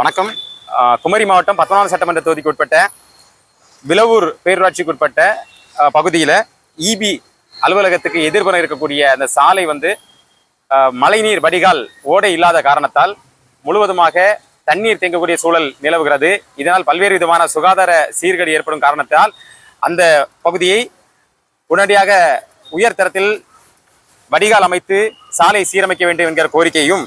வணக்கம். குமரி மாவட்டம் பத்தொன்பது சட்டமன்ற தொகுதிக்கு உட்பட்ட விலவூர் பேரூராட்சிக்கு உட்பட்ட பகுதியில் இபி அலுவலகத்துக்கு எதிர்ப்புறம் இருக்கக்கூடிய அந்த சாலை வந்து மழைநீர் வடிகால் ஓடை இல்லாத காரணத்தால் முழுவதுமாக தண்ணீர் தேங்கக்கூடிய சூழல் நிலவுகிறது. இதனால் பல்வேறு விதமான சுகாதார சீர்கேடு ஏற்படும் காரணத்தால் அந்த பகுதியை உடனடியாக உயர்தரத்தில் வடிகால் அமைத்து சாலை சீரமைக்க வேண்டும் என்கிற கோரிக்கையும்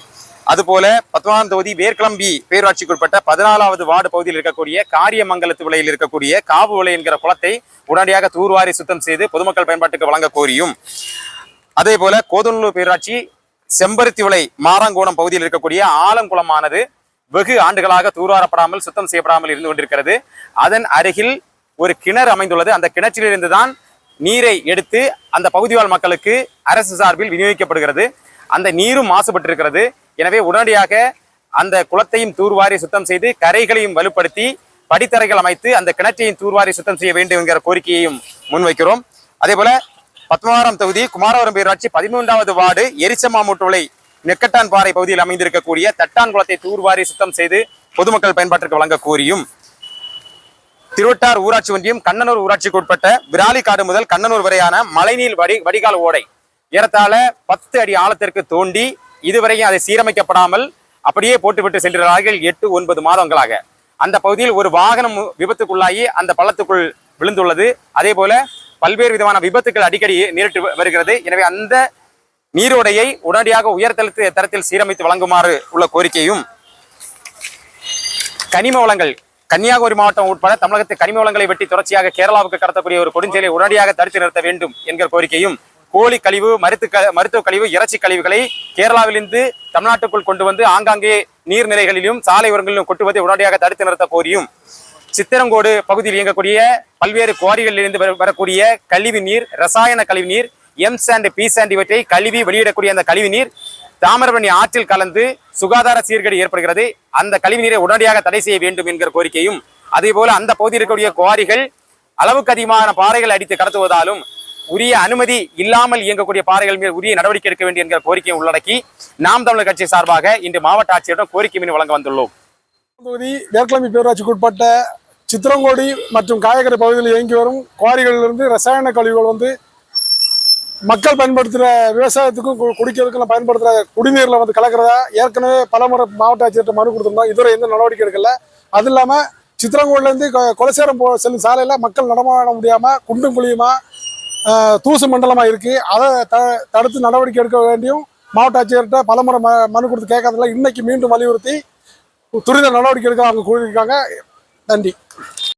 அதுபோல பத்மநாபம் தொகுதி வேர்க்கிளம்பி பேரூராட்சிக்குட்பட்ட பதினாலாவது வார்டு பகுதியில் இருக்கக்கூடிய காரியமங்கலத்து விலையில் இருக்கக்கூடிய காவு விலை என்கிற குளத்தை உடனடியாக தூர்வாரி சுத்தம் செய்து பொதுமக்கள் பயன்பாட்டுக்கு வழங்க கோரியும். அதே போல கோதநல்லூர் பேரூராட்சி செம்பருத்தி விலை மாராங்கோணம் பகுதியில் இருக்கக்கூடிய ஆலங்குளமானது வெகு ஆண்டுகளாக தூர்வாரப்படாமல் சுத்தம் செய்யப்படாமல் இருந்து கொண்டிருக்கிறது. அதன் அருகில் ஒரு கிணறு அமைந்துள்ளது. அந்த கிணற்றிலிருந்து தான் நீரை எடுத்து அந்த பகுதிவாழ் மக்களுக்கு அரசு சார்பில் விநியோகிக்கப்படுகிறது. அந்த நீரும் மாசுபட்டிருக்கிறது. எனவே உடனடியாக அந்த குளத்தையும் தூர்வாரி சுத்தம் செய்து கரைகளையும் வலுப்படுத்தி படித்தரைகள் அமைத்து அந்த கிணற்றையும் தூர்வாரி சுத்தம் செய்ய வேண்டும் என்கிற கோரிக்கையையும் முன்வைக்கிறோம். அதே போல பத்மநாபம் தொகுதி குமாரவரம் பேராட்சி பதிமூன்றாவது வார்டு எரிச்சமாமூட்டுளை நெக்கட்டான் பாறை பகுதியில் அமைந்திருக்கக்கூடிய தட்டான் குளத்தை தூர்வாரி சுத்தம் செய்து பொதுமக்கள் பயன்பாட்டிற்கு வழங்க கோரியும். திருவட்டார் ஊராட்சி ஒன்றியம் கண்ணனூர் ஊராட்சிக்கு உட்பட்ட விராலிக்காடு முதல் கண்ணனூர் வரையான மழைநீர் வடி வடிகால் ஓடை ஏறத்தாழ பத்து அடி ஆழத்திற்கு தோண்டி இதுவரையும் அதை சீரமைக்கப்படாமல் அப்படியே போட்டுவிட்டு சென்றார்கள் எட்டு ஒன்பது மாதங்களாக. அந்த பகுதியில் ஒரு வாகனம் விபத்துக்குள்ளாகி அந்த பள்ளத்துக்குள் விழுந்துள்ளது. அதே போல பல்வேறு விதமான விபத்துக்கள் அடிக்கடி நேரிட்டு வருகிறது. எனவே அந்த நீரோடையை உடனடியாக உயர்தளத்து தரத்தில் சீரமைத்து வழங்குமாறு உள்ள கோரிக்கையும் கனிம வளங்கள் கன்னியாகுமரி மாவட்டம் உட்பட தமிழகத்து கனிம வளங்களை வெட்டி தொடர்ச்சியாக கேரளாவுக்கு கடத்தக்கூடிய ஒரு கொடுஞ்செயலை உடனடியாக தடுத்து நிறுத்த வேண்டும் என்கிற கோரிக்கையும் கோழி கழிவு மருத்து க- மருத்துவ கழிவு இறைச்சி கழிவுகளை கேரளாவிலிருந்து தமிழ்நாட்டுக்குள் கொண்டு வந்து ஆங்காங்கே நீர்நிலைகளிலும் சாலை ஓரங்களிலும் கொட்டுவதை உடனடியாக தடுத்து நிறுத்த கோரியும். சித்திரங்கோடு பகுதியில் இயங்கக்கூடிய பல்வேறு குவாரிகளிலிருந்து வரக்கூடிய கழிவு நீர் ரசாயன கழிவு நீர் எம் சாண்ட் பி சாண்ட் இவற்றை கழுவி வெளியிடக்கூடிய அந்த கழிவு நீர் தாமிரபரணி ஆற்றில் கலந்து சுகாதார சீர்கேடு ஏற்படுகிறது. அந்த கழிவு நீரை உடனடியாக தடை செய்ய வேண்டும் என்கிற கோரிக்கையும் அதே போல அந்த பகுதியில் இருக்கக்கூடிய குவாரிகள் அளவுக்கு அதிகமான பாறைகள் அடித்து கடத்துவதாலும் உரிய அனுமதி இல்லாமல் இயங்கக்கூடிய பாறைகள் மீது உரிய நடவடிக்கை எடுக்க வேண்டும் என்கிற கோரிக்கையை உள்ளடக்கி நாம் தமிழர் கட்சி சார்பாக இன்று மாவட்ட ஆட்சியரிடம் கோரிக்கை மீன் வழங்க வந்துள்ளோம். தொகுதி வேர்க்கிழமை பேரூராட்சிக்கு உட்பட்ட சித்திரங்கோடி மற்றும் காயக்கரை பகுதியில் இயங்கி வரும் குவாரிகளிலிருந்து ரசாயன கழிவுகள் வந்து மக்கள் பயன்படுத்துகிற விவசாயத்துக்கும் கு- குடிக்கிறதுக்கும் பயன்படுத்துகிற குடிநீரில் வந்து கலக்கிறதா? ஏற்கனவே பலமுறை மாவட்ட ஆட்சியர்கிட்ட மனு கொடுத்துருந்தோம். இதுவரை எந்த நடவடிக்கை எடுக்கல. அது இல்லாமல் சித்திரங்கோடிலேருந்து கொலசேரம் போ செல்லும் சாலையில் மக்கள் நடமாட முடியாமல் குண்டும் குழியுமா தூசு மண்டலமாக இருக்குது அதை த தடுத்து நடவடிக்கை எடுக்க வேண்டியும் மாவட்ட ஆட்சியர்கிட்ட பலமுறை ம மனு கொடுத்து கேட்கறதில்ல இன்னைக்கு மீண்டும் வலியுறுத்தி துரித நடவடிக்கை எடுக்க அவங்க கூறியிருக்காங்க. நன்றி.